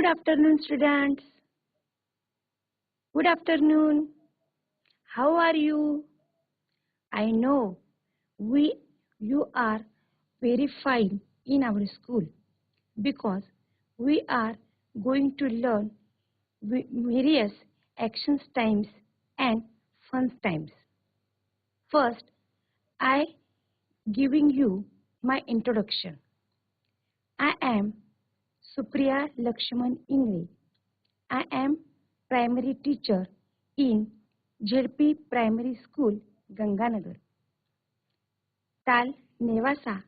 Good afternoon, students. Good afternoon. How are you? I know we you are very fine in our school because we are going to learn various actions times and fun times. First, I giving you my introduction. I am Supriya Lakshman Ingre. I am primary teacher in ZP Primary School, Ganganagar. Tal Nevasa,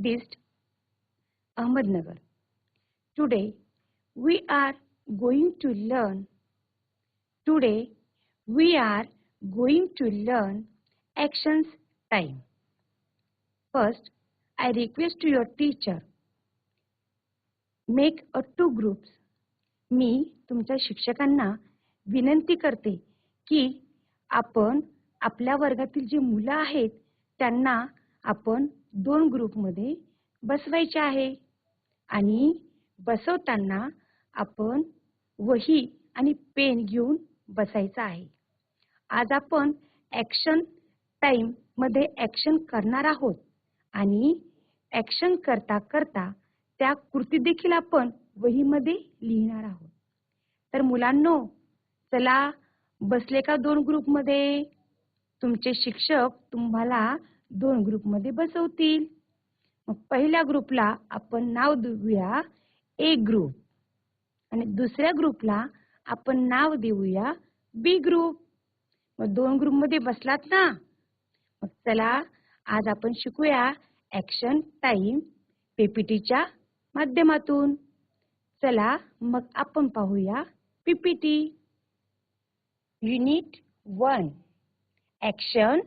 Dist, Ahmednagar. Today we are going to learn. Today we are going to learn actions time. First, I request to your teacher make a two groups मी तुमच्या शिक्षकांना विनंती करते की आपण आपल्या वर्गातील जी मुलं आहेत त्यांना आपण दोन ग्रुपमध्ये बसवायचे आहे. आणि बसवताना आपण वही आणि पेन घेऊन बसायचं आहे. आज आपण ॲक्शन टाईममध्ये ॲक्शन करणार आहोत. आणि ॲक्शन करता करता त्या कृती देखील आपण वहीमध्ये लिहिणार आहोत. तर मुलांनो चला बसले का दोन ग्रुपमध्ये तुमचे शिक्षक तुम्हाला दोन ग्रुपमध्ये बसवतील. मग पहिल्या ग्रुपला आपण नाव देऊया ए ग्रुप. आणि दुसऱ्या ग्रुपला आपण नाव देऊया बी ग्रुप. मग दोन ग्रुपमध्ये बसलात ना? मग चला आज आपण शिकूया ॲक्शन टाइम पीपीटीच्या माध्यमातून. चला मग आपण पाहूया. PPT. Unit one. Action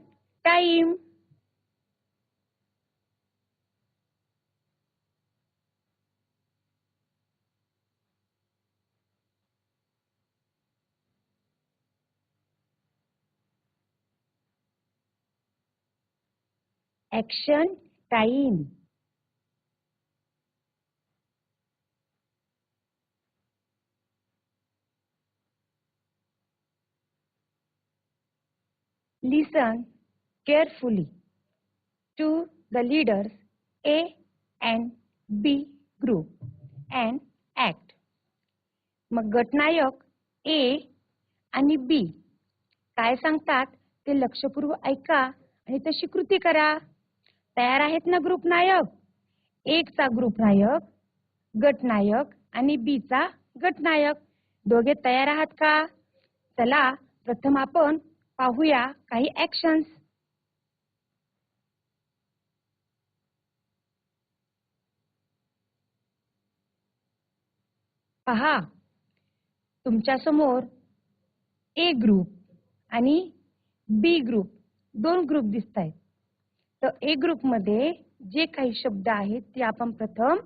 time. Action time. Listen carefully to the leaders A and B group and act. मग गटनायक A आणि B काय सांगतात ते लक्षपूर्व ऐका आणि तशी कृती करा. तयार आहेत ना ग्रुप नायक? एकचा ग्रुप नायक गटनायक आणि बीचा गटनायक दोघे तयार आहात का? चला प्रथम आपण पाहूया काही ऍक्शन्स पहा तुमच्यासमोर ए ग्रुप आणि बी ग्रुप दोन ग्रुप दिसत आहेत तर ए ग्रुपमध्ये जे काही शब्द आहेत ते आपण प्रथम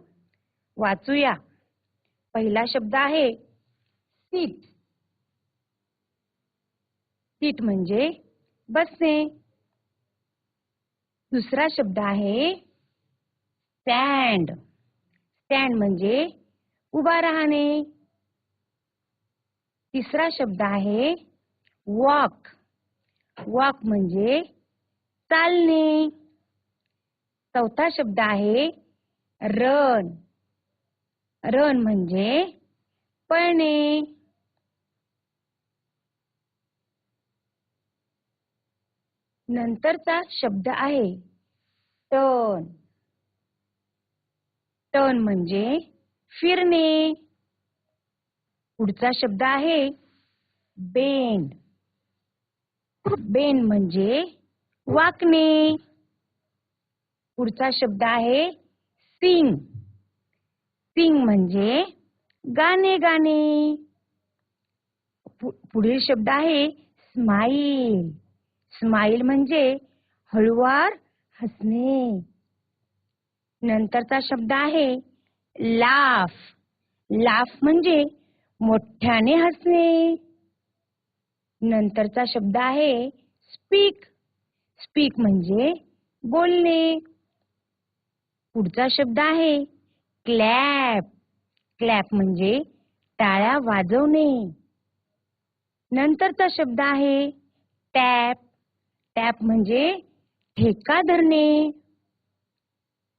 वाचूया. पहिला शब्द आहे सीट सीट म्हणजे बसणे दुसरा शब्द आहे स्टँड. स्टँड म्हणजे उभा राहणे. तिसरा शब्द आहे वॉक. वॉक म्हणजे चालणे. चौथा शब्द आहे रन. रन म्हणजे पळणे. नंतरचा शब्द आहे. टर्न टर्न म्हणजे फिरणे. पुढचा शब्द आहे बेंड. बेंड म्हणजे वाकणे. पुढचा शब्द आहे सिंग. सिंग म्हणजे गाणे गाणे. पु- पुढील शब्द आहे स्माईल. स्माईल म्हणजे हळुवार हसणे. नंतरचा शब्द आहे लाफ. लाफ म्हणजे मोठ्याने हसणे. नंतरचा शब्द आहे स्पीक. स्पीक म्हणजे बोलणे. पुढचा शब्द आहे क्लॅप. क्लॅप म्हणजे टाळ्या वाजवणे. नंतरचा शब्द आहे टॅप. टॅप म्हणजे ठेका धरणे.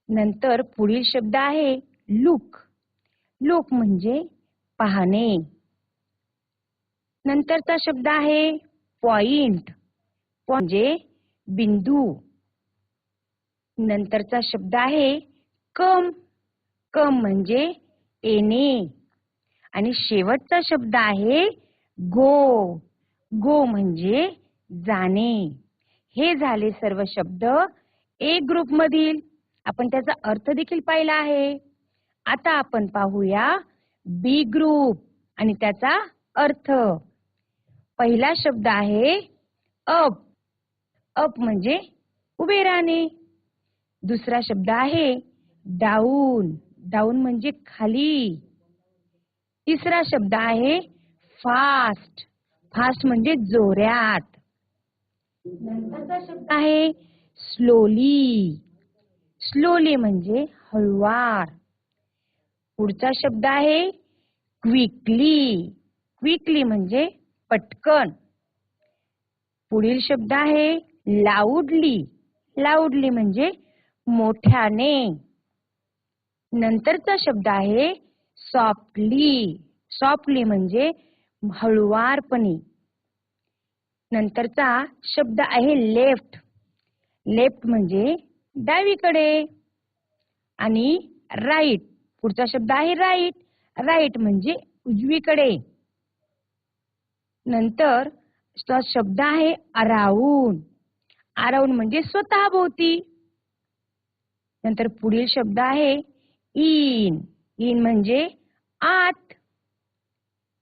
नंतर पुढील शब्द आहे लुक. लुक म्हणजे पाहणे. नंतरचा शब्द आहे पॉइंट. म्हणजे बिंदू. नंतरचा शब्द आहे कम. कम म्हणजे येणे. आणि शेवटचा शब्द आहे गो. गो म्हणजे जाणे. हे झाले सर्व शब्द. ए ग्रुप मधील आपण त्याचा अर्थ देखील पाहिला आहे. आता आपण पाहूया बी ग्रुप आणि त्याचा अर्थ. पहिला शब्द आहे अप अप म्हणजे उभे राहणे. दुसरा शब्द आहे डाऊन डाऊन म्हणजे खाली. तिसरा शब्द आहे फास्ट फास्ट म्हणजे जोऱ्यात नंतरचा शब्द आहे स्लोली स्लोली म्हणजे हळुवार. पुढचा शब्द आहे क्विकली क्विकली म्हणजे पटकन. पुढील शब्द आहे लाऊडली लाऊडली म्हणजे मोठ्याने. नंतरचा शब्द आहे सॉफ्टली सॉफ्टली म्हणजे हळुवारपणे. नंतरचा शब्द आहे लेफ्ट लेफ्ट म्हणजे डावीकडे. आणि राईट पुढचा शब्द आहे राईट राईट म्हणजे उजवीकडे. नंतर चा शब्द आहे अराऊन अराऊन म्हणजे स्वतः भोवती नंतर पुढील शब्द आहे इन इन म्हणजे आत.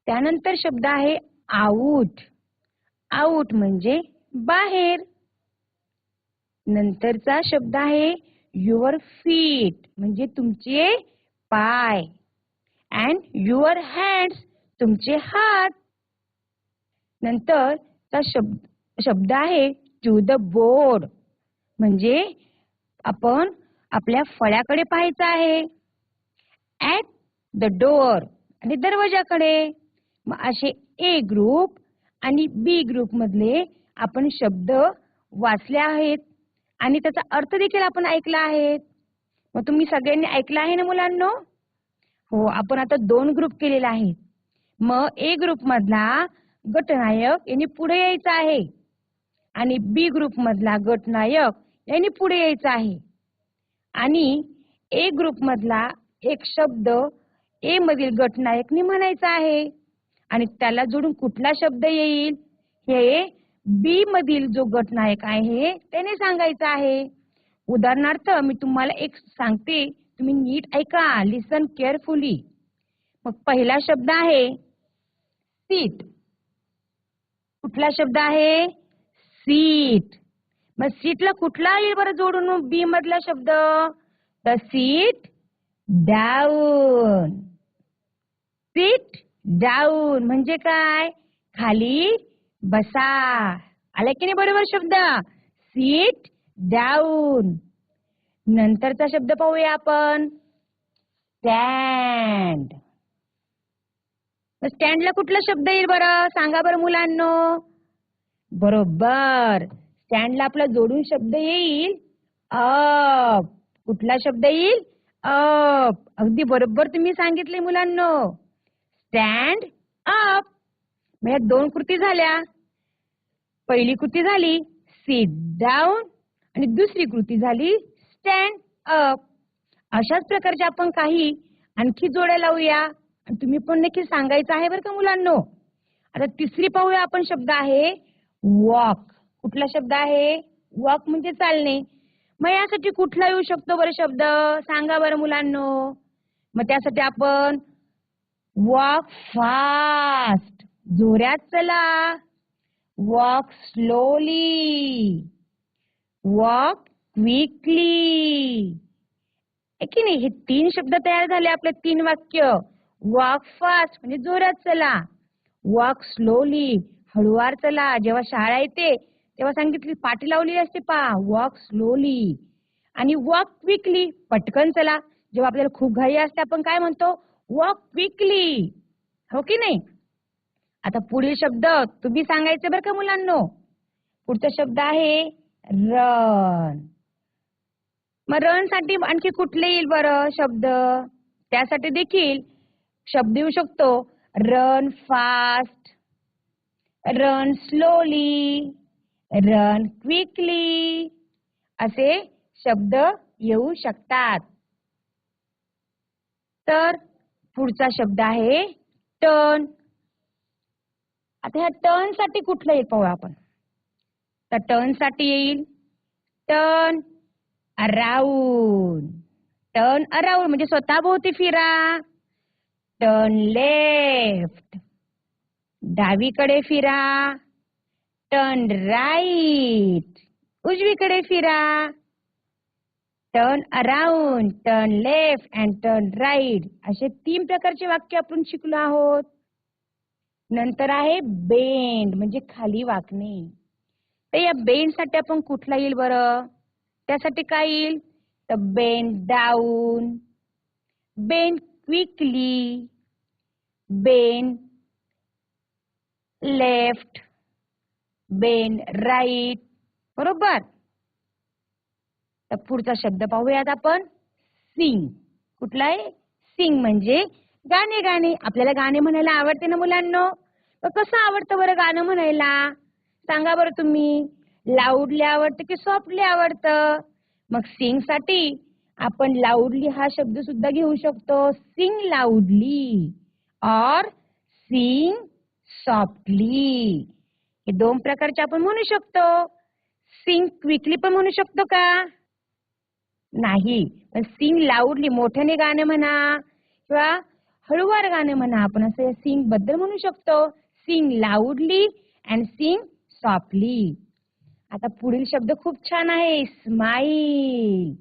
त्यानंतर शब्द आहे आऊट आऊट म्हणजे बाहेर. नंतरचा शब्द आहे युअर फीट म्हणजे तुमचे पाय. अँड युअर हँड्स तुमचे हात. नंतरचा शब्द शब्द आहे टू द बोर्ड म्हणजे आपण आपल्या फळ्याकडे पाहायचं आहे. ऍट द डोअर आणि दरवाजाकडे. मग असे ए ग्रुप आणि बी ग्रुप मधले आपण शब्द वाचले आहेत. आणि त्याचा अर्थ देखील आपण ऐकला आहे. मग तुम्ही सगळ्यांनी ऐकला आहे ना मुलांनो? हो आपण आता दोन ग्रुप केलेला आहेत. मग ए ग्रुप मधला गटनायक यांनी पुढे यायचं आहे. आणि बी ग्रुप मधला गटनायक यांनी पुढे यायचं आहे. आणि ए ग्रुप मधला एक शब्द ए मधील गटनायकने म्हणायचा आहे. आणि त्याला जोडून कुठला शब्द येईल? हे बी मधील जो गटनायक आहे त्याने सांगायचं आहे. उदाहरणार्थ मी तुम्हाला एक सांगते. तुम्ही नीट ऐका लिसन केअरफुली मग पहिला शब्द आहे सीट कुठला शब्द आहे? सीट मग सीटला कुठला येईल बरं जोडून? बी मधला शब्द. The sit down sit down. म्हणजे काय? खाली बसा. आला की नाही बरोबर शब्द? सीट डाऊन नंतरचा शब्द पाहूया आपण. स्टँड स्टँडला कुठला शब्द येईल बरं? सांगा बरं मुलांनो. बरोबर. स्टँडला आपला जोडून शब्द येईल. अप कुठला शब्द येईल? अप अगदी बरोबर तुम्ही सांगितले मुलांनो. स्टँड अप म्हणजे दोन कृती झाल्या. पहिली कृती झाली सीट डाऊन आणि दुसरी कृती झाली स्टँड अप अशाच प्रकारचे आपण काही आणखी जोड्या लावूया. आणि तुम्ही पण नक्की सांगायचं आहे बरं का मुलांनो. आता तिसरी पाहूया आपण शब्द आहे वॉक कुठला शब्द आहे? वॉक म्हणजे चालणे. मग यासाठी कुठला येऊ शकतो बरं शब्द? सांगा बरं मुलांनो. मग त्यासाठी आपण वॉक फास्ट जोरात चला. वॉक स्लोली वॉक क्विकली की नाही हे तीन शब्द तयार झाले आपले तीन वाक्य. वॉक फास्ट म्हणजे जोरात चला. वॉक स्लोली हळुवार चला. जेव्हा शाळा येते तेव्हा सांगितली पाठी लावलेली असते पा. वॉक स्लोली आणि वॉक क्विकली पटकन चला. जेव्हा आपल्याला खूप घाई असते आपण काय म्हणतो? वॉक क्विकली हो की नाही? आता पुढील शब्द तुम्ही सांगायचे बरं का मुलांनो? पुढचा शब्द आहे रन मग रनसाठी आणखी कुठले येईल बरं शब्द? त्यासाठी देखील शब्द येऊ शकतो. Run fast run slowly run quickly असे शब्द येऊ शकतात. तर पुढचा शब्द आहे टर्न आता ह्या टर्नसाठी कुठलं येईल पाहूया आपण? तर टर्नसाठी येईल टर्न अराऊंड टर्न अराऊंड म्हणजे स्वतःभोवती फिरा. टर्न लेफ्ट डावीकडे फिरा. टर्न राईट उजवीकडे फिरा. Turn around turn left and turn right असे तीन प्रकारचे वाक्य आपण शिकलो आहोत. नंतर आहे बेंड म्हणजे खाली वाकणे. तर या बेंडसाठी आपण कुठला येईल बरं? त्यासाठी काय येईल? तर bend down bend quickly bend left bend right बरोबर? तर पुढचा शब्द पाहूयात आपण. सिंग. कुठला आहे सिंग म्हणजे गाणे गाणे. आपल्याला गाणे म्हणायला आवडते ना मुलांनो? कसं आवडतं बरं गाणं म्हणायला? सांगा बरं तुम्ही. लाऊडली आवडतं की सॉफ्टली आवडतं? मग सिंगसाठी आपण लाऊडली हा शब्द सुद्धा घेऊ शकतो. सिंग लाऊडली और सिंग सॉफ्टली. हे दोन प्रकारचे आपण म्हणू शकतो. सिंग क्विकली पण म्हणू शकतो का? नाही. पण सिंग लाऊडली मोठ्याने गाणं म्हणा किंवा हळूवार गाणं म्हणा आपण असं सिंगबद्दल म्हणू शकतो. Sing loudly and sing softly आता पुढील शब्द खूप छान आहे. स्माईल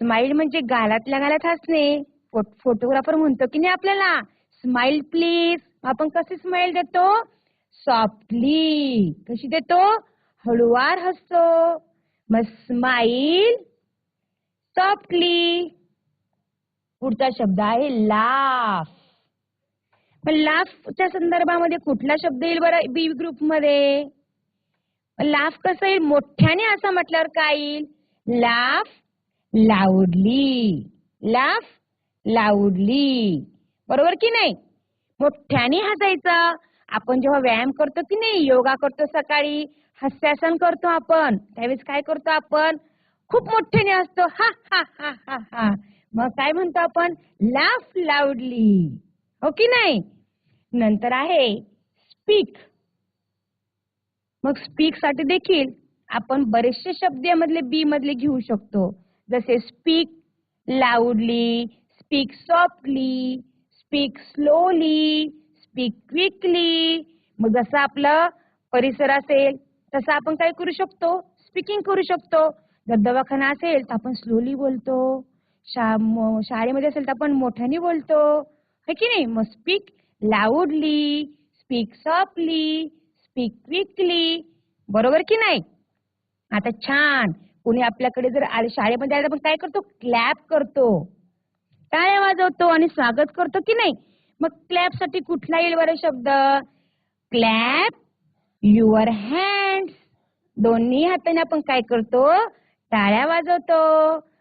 स्माईल म्हणजे गालातल्या गालात हसणे. फोटोग्राफर म्हणतो की नाही आपल्याला? स्माईल प्लीज आपण कसे स्माईल देतो? सॉफ्टली कशी देतो? हळूवार हसतो. मग स्माईल सॉफ्टली पुढचा शब्द आहे लाफ पण लाफच्या संदर्भामध्ये कुठला शब्द येईल बरं बी ग्रुपमध्ये? लाफ कसं येईल? मोठ्याने असं म्हटल्यावर काय येईल? लाफ लाऊडली लाफ लाऊडली बरोबर की नाही? मोठ्याने हसायचं. आपण जेव्हा व्यायाम करतो की नाही? योगा करतो सकाळी. हास्यासन करतो आपण. त्यावेळेस काय करतो आपण? खूप मोठ्याने असतो. हा हा हा हा हा. मग काय म्हणतो आपण? लाफ लाऊडली हो की नाही? नंतर आहे स्पीक मग स्पीकसाठी देखील आपण बरेचसे शब्द यामधले बी मधले घेऊ शकतो. जसे speak loudly speak softly speak slowly speak quickly मग जसं आपलं परिसर असेल तसं आपण काय करू शकतो? स्पीकिंग करू शकतो. जर दवाखाना असेल तर आपण स्लोली बोलतो. शा शाळेमध्ये असेल तर आपण मोठ्याने बोलतो. है की नाही? मग speak loudly speak softly speak quickly बरोबर की नाही? आता छान. कोणी आपल्याकडे जर आले शाळेमध्ये आलं तर आपण काय करतो? क्लॅप करतो. टाळ्या वाजवतो आणि स्वागत करतो की नाही? मग क्लॅपसाठी कुठला येईल बरं शब्द? क्लॅप युअर हँड्स दोन्ही हाताने आपण काय करतो? टाळ्या वाजवतो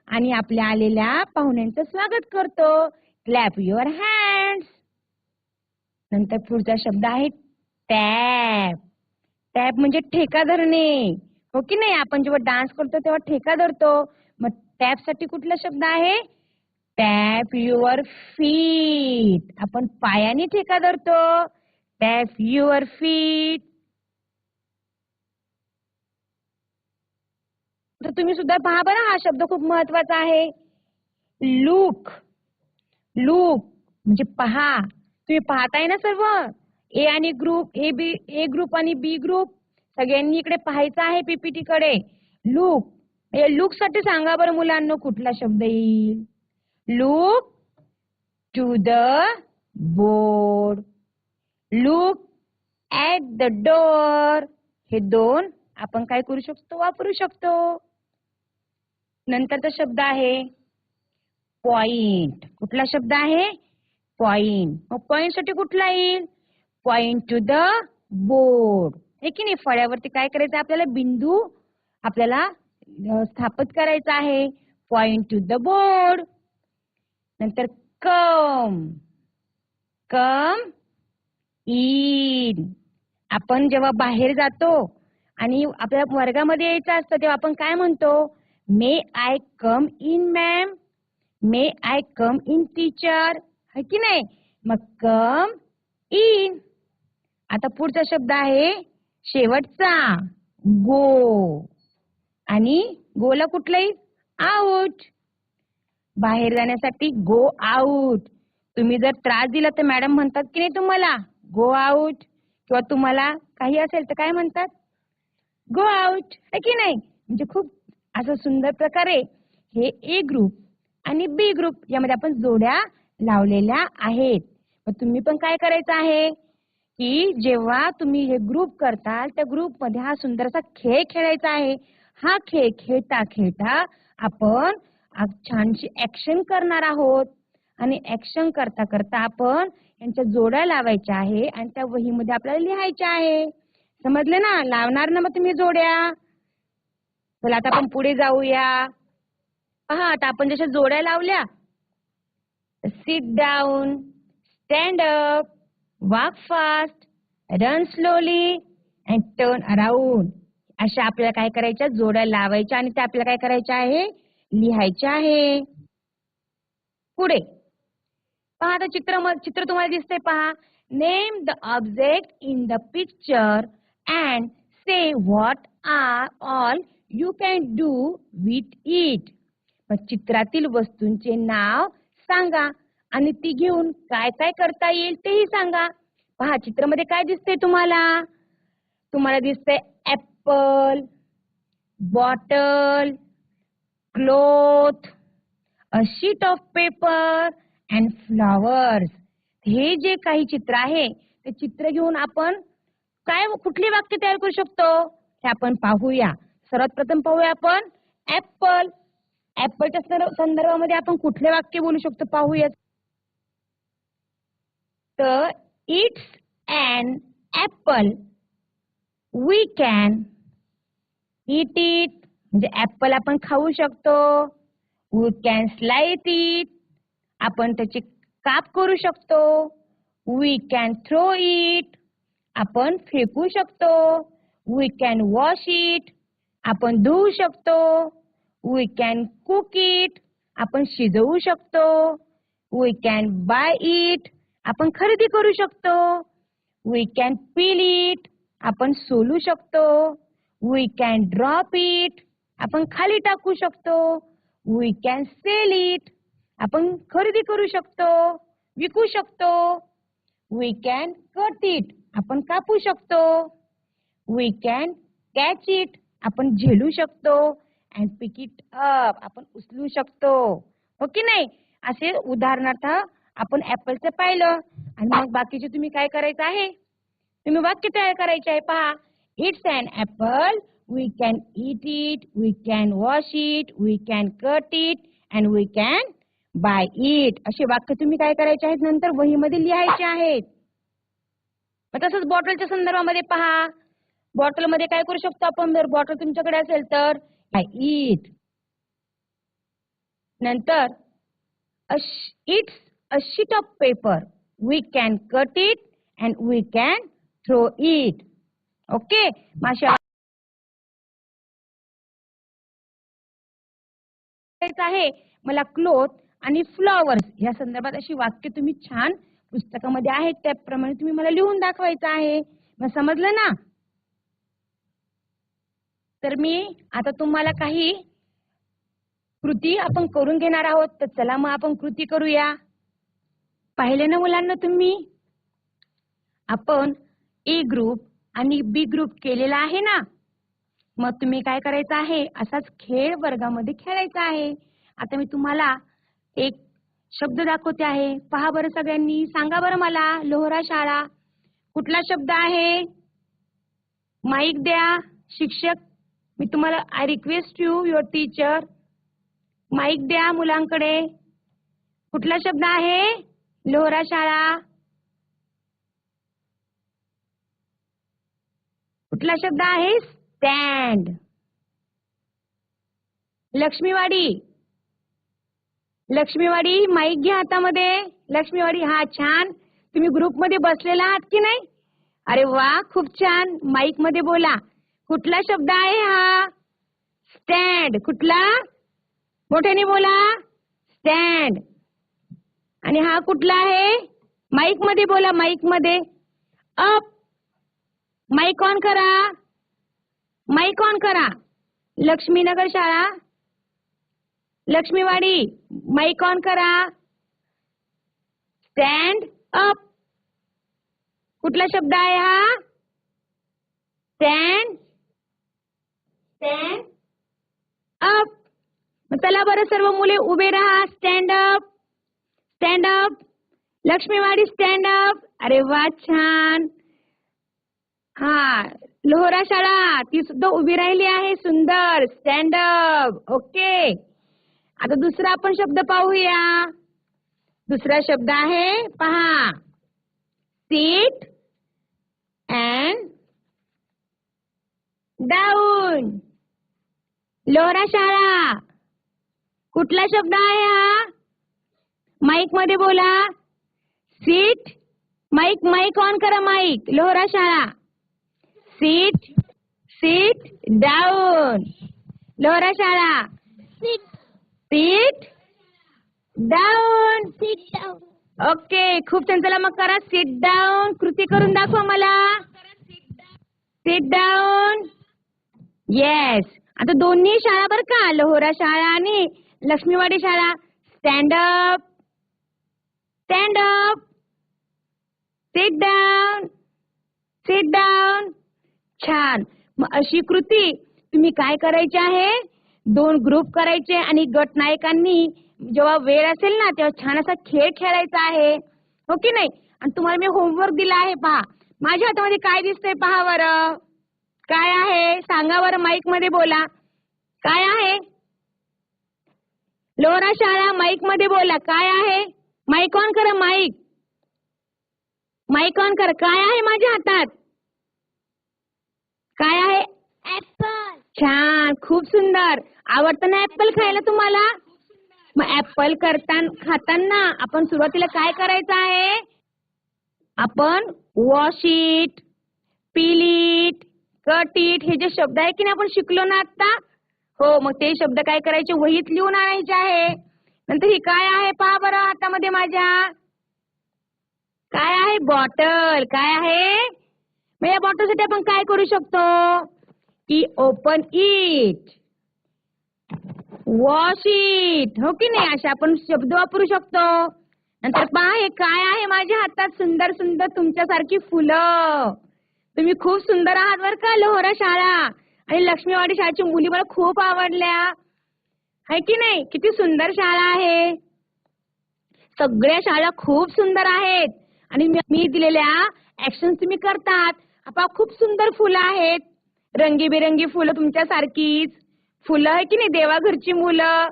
आणि आपल्या आलेल्या पाहुण्यांचं स्वागत करतो. क्लॅप युअर हँड्स नंतर पुढचा शब्द आहे टॅप टॅप म्हणजे ठेका धरणे. हो की नाही? आपण जेव्हा डान्स करतो तेव्हा ठेका धरतो. मग टॅपसाठी कुठला शब्द आहे? टॅप युअर फीट आपण पायाने ठेका धरतो. टॅप युअर फीट तर तुम्ही सुद्धा पहा बरं हा शब्द खूप महत्त्वाचा आहे. लुक. लुक म्हणजे पहा. तुम्ही पाहताय ना सर्व? ए आणि group A B A group आणि बी ग्रुप. सगळ्यांनी इकडे पाहायचं आहे पीपीटी कडे लुक लूक. म्हणजे लुकसाठी सांगा बरं मुलांना कुठला शब्द येईल? Look to the board. Look at the door हे दोन आपण काय करू शकतो? वापरू शकतो. नंतरचा शब्द आहे पॉइंट कुठला शब्द आहे? पॉइंट मग पॉइंटसाठी कुठला येईल? पॉइंट टू द बोर्ड हे की नाही? फळ्यावरती काय करायचं आपल्याला बिंदू आपल्याला स्थापित करायचा आहे. पॉइंट टू द बोर्ड नंतर कम कम इन आपण जेव्हा बाहेर जातो आणि आपल्या वर्गामध्ये यायचं असतं तेव्हा आपण काय म्हणतो? May I come in ma'am may I come in teacher है की नाही? मग कम इन आता पुढचा शब्द आहे शेवटचा. गो आणि गोला कुठलाही? आऊट आउट बाहेर जाण्यासाठी गो आउट तुम्ही जर त्रास दिला तर मॅडम म्हणतात की नाही तुम्हाला? गो आउट किंवा तुम्हाला काही असेल तर काय म्हणतात? गो आउट आहे की नाही? म्हणजे खूप असं सुंदर प्रकारे हे ए ग्रुप आणि बी ग्रुप यामध्ये आपण जोड्या लावलेल्या आहेत. मग तुम्ही पण काय करायचं आहे? की जेव्हा तुम्ही हे ग्रुप करताल त्या ग्रुपमध्ये हा सुंदरसा खेळ खेळायचा आहे. हा खेळ खेळता खेळता आपण छानशी ऍक्शन करणार आहोत. आणि ऍक्शन करता करता आपण यांच्या जोड्या लावायच्या आहे आणि त्या वहीमध्ये आपल्याला लिहायच्या आहे. समजले ना? लावणार ना मग तुम्ही जोड्या? चला आता आपण पुढे जाऊया. पहा आता आपण जशा जोड्या लावल्या. Sit down stand up walk fast run slowly and turn around अशा आपल्याला काय करायच्या? जोड्या लावायच्या आणि त्या आपल्याला काय करायच्या आहे? लिहायच्या आहे. पुढे. पहा आता चित्र चित्र तुम्हाला दिसते पहा. Name the object in the picture and say what are all you can do with it मग चित्रातील वस्तूंचे नाव सांगा आणि ती घेऊन काय काय करता येईल तेही सांगा. पहा चित्रामध्ये काय दिसतंय तुम्हाला? तुम्हाला दिसतंय apple bottle cloth a sheet of paper and flowers हे जे काही चित्र आहे ते चित्र घेऊन आपण काय कुठली वाक्य तयार करू शकतो? हे आपण पाहूया. सर्वात प्रथम पाहूया आपण ऍपल ऍपलच्या संदर्भ- संदर्भामध्ये आपण कुठले वाक्य बोलू शकतो पाहूया तर it's an apple we can eat it म्हणजे ऍपल आपण खाऊ शकतो. वी कॅन स्लाइट इट आपण त्याची काप करू शकतो. वी कॅन थ्रो इट आपण फेकू शकतो. वी कॅन वॉश इट आपण धुवू शकतो. वी कॅन कुक इट आपण शिजवू शकतो. वी कॅन बाय इट आपण खरेदी करू शकतो. वी कॅन पील इट आपण सोलू शकतो. वी कॅन ड्रॉप इट आपण खाली टाकू शकतो. वी कॅन सेल इट आपण खरेदी करू शकतो. विकू शकतो. वी कॅन कट इट आपण कापू शकतो. वी कॅन कॅच इट आपण झेलू शकतो अँड पिक इट अप आपण उचलू शकतो. हो की नाही? असे उदाहरणार्थ आपण ऍपलचं पाहिलं आणि मग बाकीचे तुम्ही काय करायचं आहे? तुम्ही वाक्य तयार करायचे आहे. पहा. It's and apple we can eat it we can wash it we can cut it and we can buy it असे वाक्य तुम्ही काय करायचे आहेत? नंतर वहीमध्ये लिहायचे आहेत. मग तसंच बॉटलच्या संदर्भामध्ये पहा. बॉटलमध्ये काय करू शकतो आपण? जर बॉटल तुमच्याकडे असेल तर बाय इट नंतर it's a sheet of paper we can cut it and we can throw it okay माशा आहे मला क्लोथ आणि फ्लॉवर्स या संदर्भात अशी वाक्य तुम्ही छान पुस्तकामध्ये आहेत. त्याप्रमाणे तुम्ही मला लिहून दाखवायचं आहे. मग समजलं ना? तर मी आता तुम्हाला काही कृती आपण करून घेणार आहोत तर चला मग आपण कृती करूया. पाहिले ना मुलांना तुम्ही? आपण ए ग्रुप आणि बी ग्रुप केलेला आहे ना? मग तुम्ही काय करायचं आहे? असाच खेळ वर्गामध्ये खेळायचा आहे. आता मी तुम्हाला एक शब्द दाखवते आहे. पहा बरं सगळ्यांनी सांगा बरं मला लोहरा शाळा कुठला शब्द आहे? माईक द्या शिक्षक मी तुम्हाला I request you your teacher mic द्या मुलांकडे. कुठला शब्द आहे? लोहरा शाळा. कुठला शब्द आहे? स्टँड लक्ष्मीवाडी. लक्ष्मीवाडी माईक घ्या हातामध्ये. लक्ष्मीवाडी हा छान. तुम्ही ग्रुपमध्ये बसलेला आहात की नाही? अरे वा खूप छान. माईकमध्ये बोला. कुठला शब्द आहे हा? स्टँड कुठला? मोठ्याने बोला. स्टँड आणि हा कुठला आहे? माईकमध्ये बोला माईकमध्ये. अप माईक ऑन करा. माईक ऑन करा. लक्ष्मीनगर शाळा. लक्ष्मीवाडी. माईक ऑन करा. स्टँड अप कुठला शब्द आहे हा? स्टँड स्टँड अप चला बरं सर्व मुले उभे राहा. Stand up stand up Laxmiwadi stand up अरे वा छान. हा लोहरा शाळा ती सुद्धा उभी राहिली आहे सुंदर. स्टँड अप ओके आता दुसरा आपण शब्द पाहूया. दुसरा शब्द आहे पहा. सीट अँड डाऊन लोहरा शाळा. कुठला शब्द आहे हा? माईकमध्ये बोला. सीट माईक माईक ऑन करा माईक लोहरा शाळा. सीट सीट डाऊन लोहरा शाळा. Sit down Sit down. Okay खूप छान. चला मग करा सिट डाऊन कृती करून दाखवा मला. सिट डाऊन येस आता दोन्ही शाळा बरं का? लोहरा शाळा आणि लक्ष्मीवाडी शाळा. Stand up stand up sit down sit down छान. मग अशी कृती तुम्ही काय करायची आहे? दोन ग्रुप करायचे आणि गट नायकांनी जेव्हा वेळ असेल ना तेव्हा छान असा खेळ खेळायचा आहे. हो की नाही? आणि तुम्हाला मी होमवर्क दिला आहे पहा. माझ्या हातामध्ये काय दिसतंय पहा बरं. काय आहे? सांगा बरं माईकमध्ये बोला. काय आहे? लोहरा शाळा माईकमध्ये बोला. काय आहे? माईक ऑन करा माईक माईक ऑन करा. काय आहे माझ्या हातात? काय आहे? Apple. छान. खूप सुंदर. आवडतं ना ऍपल खायला तुम्हाला? मग ऍपल करताना खाताना आपण सुरुवातीला काय करायचं आहे? आपण wash it peel it cut it हे जे शब्द आहे की नाही आपण शिकलो ना आता हो मग ते शब्द काय करायचे? वहीत लिहून आणायचे आहे. नंतर ही काय आहे? पहा बरं हातामध्ये माझ्या. काय आहे? बॉटल. काय आहे? मग या बॉटलसाठी आपण काय करू शकतो? की ओपन इट. Wash it. हो की नाही? असे आपण शब्द वापरू शकतो. नंतर पहा हे काय आहे? माझ्या हातात सुंदर सुंदर तुमच्यासारखी फुलं. तुम्ही खूप सुंदर आहात बर का लोहरा शाळा. आणि लक्ष्मीवाडी शाळेची मुली मला खूप आवडल्या. आहे की नाही? किती सुंदर शाळा आहे. सगळ्या शाळा खूप सुंदर आहेत. आणि मी- दिलेल्या ऍक्शन तुम्ही करतात. आपा खूप सुंदर फुलं आहेत. रंगीबेरंगी फुलं तुमच्यासारखीच. फुलं आहे की नाही? देवाघरची मुलं.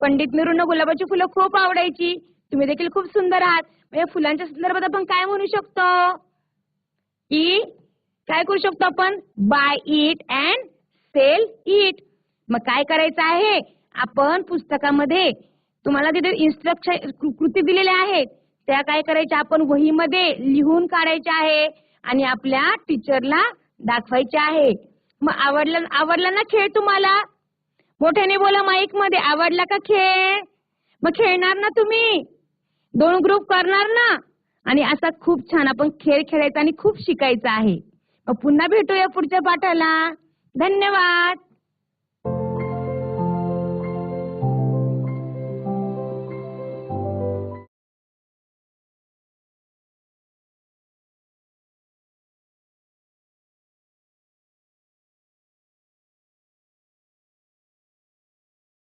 पंडित मिरूंना गुलाबाची फुलं खूप आवडायची. तुम्ही देखील खूप सुंदर आहात. म्हणजे या फुलांच्या संदर्भात आपण काय म्हणू शकतो? की काय करू शकतो आपण? Buy it and sell it मग काय करायचं आहे? आपण पुस्तकामध्ये तुम्हाला तिथे इन्स्ट्रक्शन कृती दिलेल्या आहेत. त्या काय करायच्या? आपण वहीमध्ये लिहून काढायच्या आहे आणि आपल्या टीचरला दाखवायचे आहे. मग आवडला आवडला ना खेळ तुम्हाला? मोठ्याने बोला माईकमध्ये. आवडला का खेळ? मग खेळणार ना तुम्ही? दोन ग्रुप करणार ना? आणि असा खूप छान आपण खेळ खेळायचा आणि खूप शिकायचं आहे. पुन्हा भेटूया पुढच्या पाठाला. धन्यवाद.